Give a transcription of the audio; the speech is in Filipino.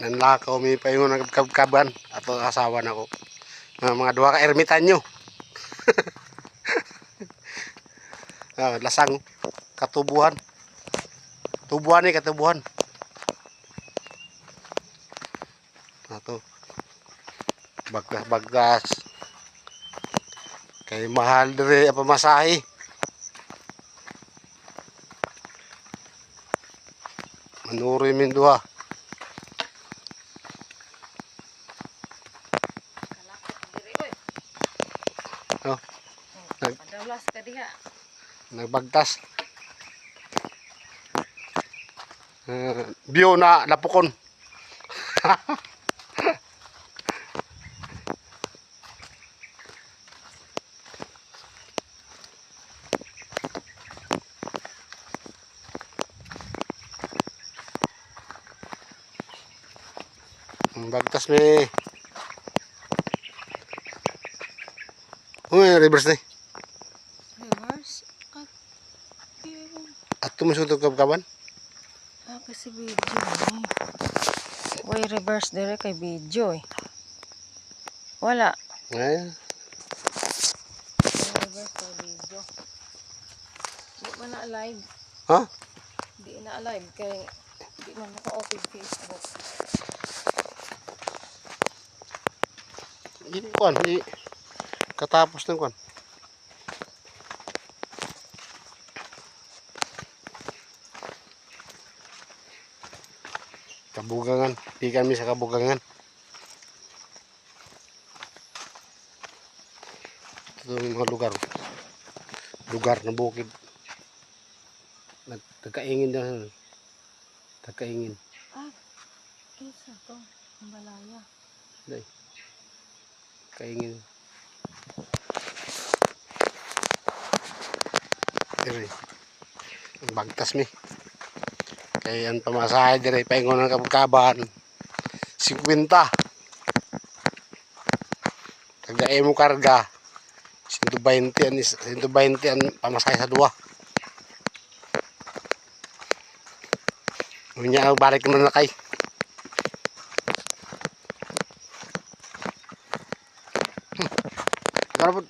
Nanlakaw mi pa yung nagkabkaban ato asawa na ko. Mga, mga duha ka ermitanyo. ah, lasang katubuhan. Tubuhan ni katubuhan. Ato. Bagdas bagdas. Kay mahal ang pamasahe. Manuri min duha. Oh. Nag-. Nagbagtas. Uh, view na napukon. Bagtas may Uy, reverse na eh. Reverse. At tumusutog kabkaban? Ah, kasi video eh. Reverse dire kay video eh. Wala. Way reverse kay video. Di man na live. ha? Di na live kay di man naka-open Facebook. Hindi kuan, di katapos ng kuan. Kabugangan, di kami sa kabugangan. Ito yung mga lugar. Lugar na bukid. Nag- Nagkaingin na. Nagkaingin. Ah, isa to. Ang balaya. Dai. Kaingin. Dire. Bagtas mi. Kaya ang pamasahe dire paingon ng kabkaban. 50. Tagdae mo karga. 120 an is 120 an pamasahe sa duwa. Unya balik na na kay. তারপর